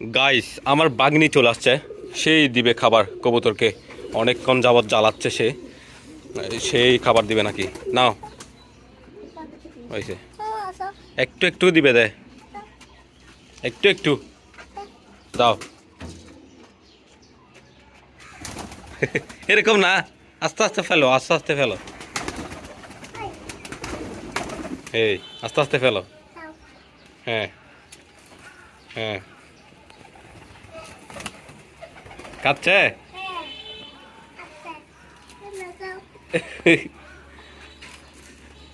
Guys আমার বাগনি চলে আসছে। সেই দিবে খাবার কবুতরকে। অনেকক্ষণ যাবৎ জ্বালাচ্ছে সে। সেই খাবার দিবে নাকি? নাও। হয়েছে। একটু একটু দিবে দে। একটু একটু। দাও। এরকম না। আস্তে আস্তে ফেলো, আস্তে আস্তে ফেলো। এই, আস্তে আস্তে ফেলো। হ্যাঁ। হ্যাঁ। কাচ্ছে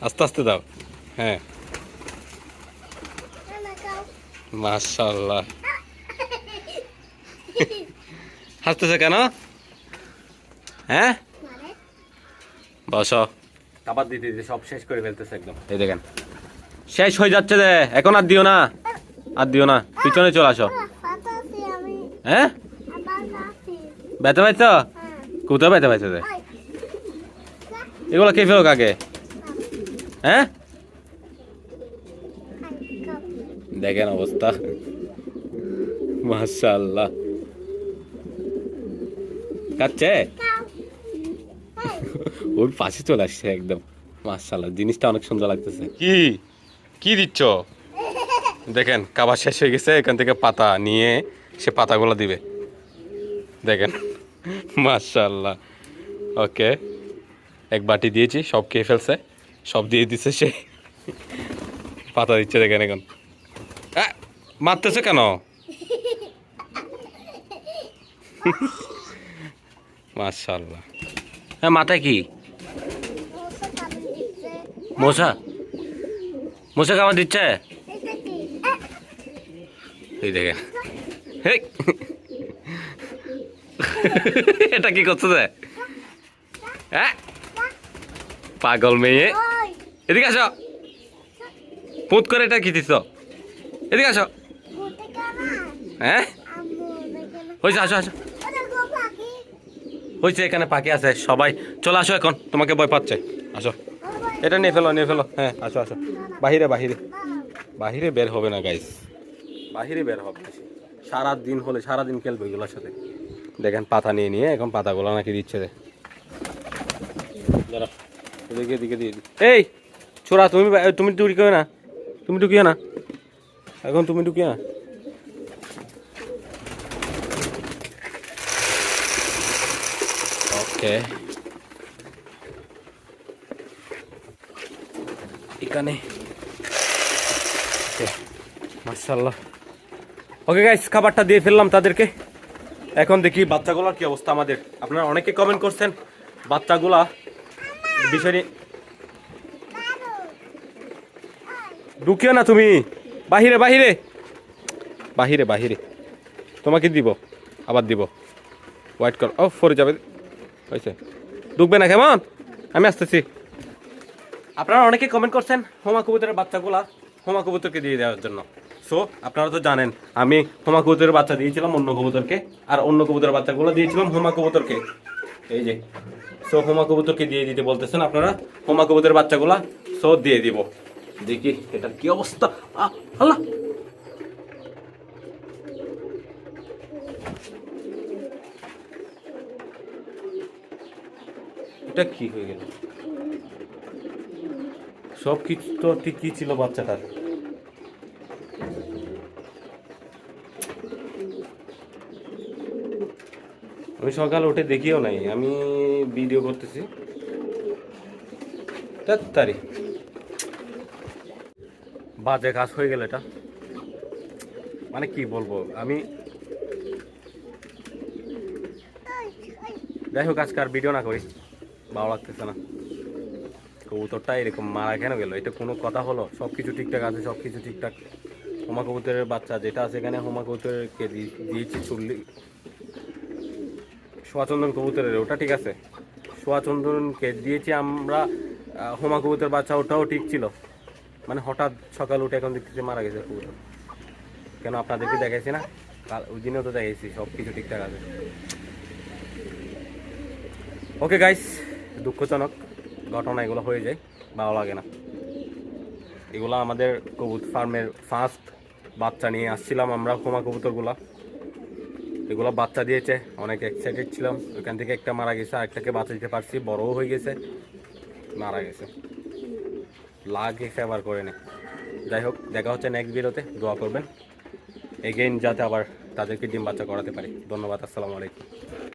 আস্তে আস্তে দাও। হ্যাঁ। মাশাল্লাহ হাসতেছে কেন? হ্যাঁ? বস। খাবার দিতে দিতে সব শেষ করে ফেলতেছে একদম। এই দেখেন। শেষ হয়ে যাচ্ছে রে এখন আর দিও না। আর দিও না। পিছনে চলে আসো। হ্যাঁ? ব্যথা পাইছো? কোথাও ব্যথা পাইছো রে এগুলো কে ফেলো কাকে? হ্যাঁ দেখেন অবস্থা মাশাল্লাহ কাচ্ছে ওর পাশে চলে আসছে একদম। মাশাল্লাহ জিনিসটা অনেক সুন্দর লাগতেছে। কি? কি দিচ্ছ? দেখেন, কাবার শেষ হয়ে গেছে, এখান থেকে পাতা নিয়ে সে পাতাগুলো দিবে। দেখেন। মাশাল্লাহ ওকে। এক বাটি দিয়েছি, সব খেয়ে ফেলছে। সব দিয়ে দিছে সে। পাতা দিচ্ছে দেখেন এখন। মারতেছে কেন? মাশাল্লাহ হ্যাঁ মাথায় কি? মশা? মশা খাবার দিচ্ছে? এই। এটা কি করছে যে? হ্যাঁ? পাগল মেয়ে। এদিকে আসো। পুত করে এটা কি দিছ? এদিকে আসো। হ্যাঁ? হয়েছে আসো আসো। হয়েছে এখানে পাখি আছে, সবাই। চলে আসো এখন, তোমাকে ভয় পাচ্ছে। আসো। এটা নিয়ে ফেলো নিয়ে ফেলো। হ্যাঁ আসো আসো। বাহিরে বাহিরে। বাহিরে বের হবে না গাইস বাহিরে বের হবে। সারা দিন হলে সারা দিন খেলবে এগুলোর সাথে। দেখেন পাতা নিয়ে নিয়ে এখন পাতাগুলো নাকি দিচ্ছে এই, ছোড়া, তুমি তুমি ঢুকিও না। তুমি ঢুকিও না। এখন তুমি ঢুকিও না। ওকে। এখানে। মার্শাল্লাহ ওকে গাইস খাবারটা দিয়ে ফেললাম তাদেরকে। এখন দেখি বাচ্চাগুলোর কি অবস্থা আমাদের। আপনারা অনেকে কমেন্ট করছেন, বাচ্চাগুলা বিষয় ঢুকিও না তুমি। বাহিরে বাহিরে। বাহিরে বাহিরে। তোমাকে দিব, আবার দিব। হোয়াইট কালার ও ফরে যাবে। হয়েছে। ঢুকবে না কেমন? আমি আসতেছি। আপনারা অনেকে কমেন্ট করছেন, হোমা কবুতরের বাচ্চাগুলা, হোমা কবুতরকে দিয়ে দেওয়ার জন্য। সো আপনারা তো জানেন, আমি হোমা কবুতরের বাচ্চা দিয়েছিলাম, অন্য কবুতরকে, আর অন্য কবুতরের বাচ্চাগুলো দিয়েছিলাম হোমা কবুতরকে। এই যে সো হোমা কবুতরকে দিয়ে দিতে বলতেছেন আপনারা, হোমা কবুতরের বাচ্চাগুলা সো দিয়ে দিব। দেখি, এটার কি অবস্থা? আল্লাহ! এটা কি হয়ে গেল? সব কিছু তো ঠিক কি ছিল বাচ্চাটার। আমি সকালে উঠে দেখিও নাই, আমি ভিডিও করতেছি। তাড়াতাড়ি বাজে কাজ হয়ে গেল এটা। মানে কি বলব, আমি যাই হোক, আজকে আর ভিডিও না করি, ভালো লাগতেছে না। কবুতরটা এরকম মারা কেন গেল? এটা কোনো কথা হলো? সব কিছু ঠিকঠাক আছে সব কিছু ঠিকঠাক। হোমা কবুতরের বাচ্চা যেটা আছে এখানে, হোমা কবুতরকে দিয়েছি চল্লিশ সোয়াচন্দন কবুতরের, ওটা ঠিক আছে। সোয়াচন্দনকে দিয়েছি আমরা হোমা কবুতর বাচ্চা, ওটাও ঠিক ছিল। মানে হঠাৎ সকাল উঠে এখন দেখতেছি মারা গেছে কবুতর। কেন আপনাদেরকে দেখাইছি না? কাল ওই দিনেও তো দেখাইছি সব কিছু ঠিকঠাক আছে। ওকে গাইস দুঃখজনক ঘটনা, এগুলো হয়ে যায়, ভালো লাগে না। এগুলো আমাদের কবুত ফার্মের ফার্স্ট বাচ্চা নিয়ে আসছিলাম আমরা, হোমা কবুতরগুলা। এগুলো বাচ্চা দিয়েছে। অনেক এক্সাইটেড ছিলাম। ওইখান থেকে একটা মারা গেছে, আরেকটাকে বাঁচা দিতে পারছি। বড়ও হয়ে গেছে। মারা গেছে। লাগে ফেভার করে নে। যাই হোক, দেখা হচ্ছে নেক্সট ভিডিওতে দোয়া করবেন। এগেইন যাতে আবার তাদেরকে ডিম বাচ্চা করাতে পারি। ধন্যবাদ, আসসালামু আলাইকুম।